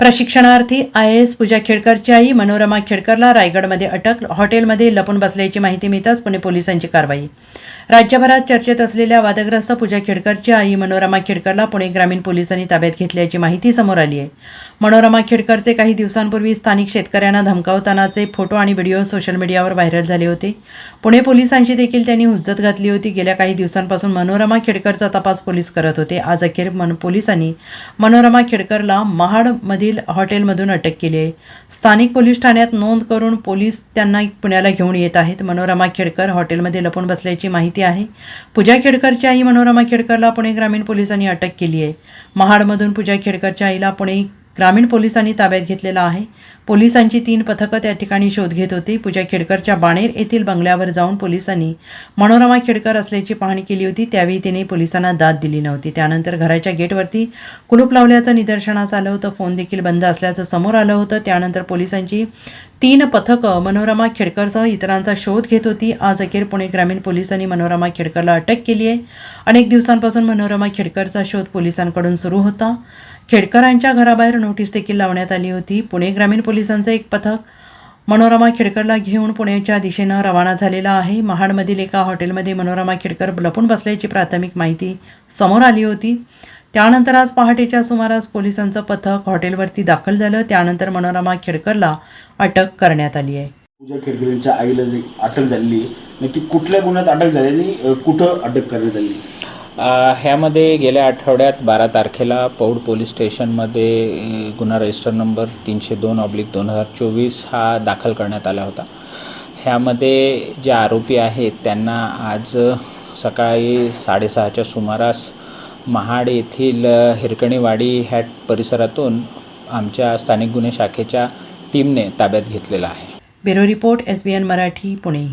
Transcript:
प्रशिक्षणार्थी I S पूजा खेडकरची आई मनोरमा खेडकरला रायगडमध्ये अटक हॉटेलमध्ये लपून बसल्याची माहिती मिळताच पुणे पोलिसांची कारवाई. राज्यभरात चर्चेत असलेल्या वादग्रस्त पूजा खेडकरची आई मनोरमा खेडकरला पुणे ग्रामीण पोलिसांनी ताब्यात घेतल्याची माहिती समोर आली आहे. मनोरमा खेडकरचे काही दिवसांपूर्वी स्थानिक शेतकऱ्यांना धमकावतानाचे फोटो आणि व्हिडिओ सोशल मीडियावर व्हायरल झाले होते. पुणे पोलिसांशी देखील त्यांनी हुज्जत घातली होती. गेल्या काही दिवसांपासून मनोरमा खेडकरचा तपास पोलीस करत होते. आज अखेर मन पोलिसांनी मनोरमा खेडकरला महाडमधील हॉटेलमधून अटक केली आहे. स्थानिक पोलीस ठाण्यात नोंद करून पोलीस त्यांना पुण्याला घेऊन येत आहेत. मनोरमा खेडकर हॉटेलमध्ये लपून बसल्याची माहिती आहे. पूजा खेडकरची आई मनोरमा खेडकरला पुणे ग्रामीण पोलिसांनी अटक केली आहे. महाडमधून पूजा खेडकरच्या आईला पुणे ग्रामीण पोलिसांनी ताब्यात घेतलेला आहे. पोलिसांची तीन पथकं त्या ठिकाणी शोध घेत होती. पूजा खेडकरच्या बाणेर येथील बंगल्यावर जाऊन पोलिसांनी मनोरमा खेडकर असल्याची पाहणी केली होती. त्यावेळी तिने पोलिसांना दाद दिली नव्हती. त्यानंतर घराच्या गेटवरती कुलूप लावल्याचं निदर्शनास आलं होतं. फोन देखील बंद असल्याचं समोर आलं होतं. त्यानंतर पोलिसांची तीन पथकं मनोरमा खेडकरसह इतरांचा शोध घेत होती. आज अखेर पुणे ग्रामीण पोलिसांनी मनोरमा खेडकरला अटक केली आहे. अनेक दिवसांपासून मनोरमा खेडकरचा शोध पोलिसांकडून सुरू होता. खेडकरांच्या घराबाहेर नोटीस देखील लावण्यात आली होती. पुणे ग्रामीण पोलिसांचं एक पथक मनोरमा खेडकरला घेऊन पुण्याच्या दिशेनं रवाना झालेला आहे. महाडमधील एका हॉटेलमध्ये मनोरमा खेडकर लपून बसल्याची प्राथमिक माहिती समोर आली होती. त्यानंतर आज पहाटेच्या सुमारास पोलिसांचं पथक हॉटेलवरती दाखल झालं. त्यानंतर मनोरमा खेडकरला अटक करण्यात आली आहे. पूजा खेडकरांच्या आईला अटक झालेली आहे, नक्की कुठल्या गुन्ह्यात अटक झालेली कुठं अटक करण्यात आली ह्यामध्ये गेल्या आठवड्यात बारा तारखेला पौड पोलीस स्टेशनमध्ये गुन्हा रजिस्टर नंबर तीनशे दोन ऑब्लिक दोन हजार चोवीस हा दाखल करण्यात आला होता. ह्यामध्ये जे आरोपी आहेत त्यांना आज सकाळी साडेसहाच्या सुमारास महाड येथील हिरकणीवाडी ह्या परिसरातून आमच्या स्थानिक गुन्हे शाखेच्या टीमने ताब्यात घेतलेला आहे. Bureau report S B N Marathi Pune.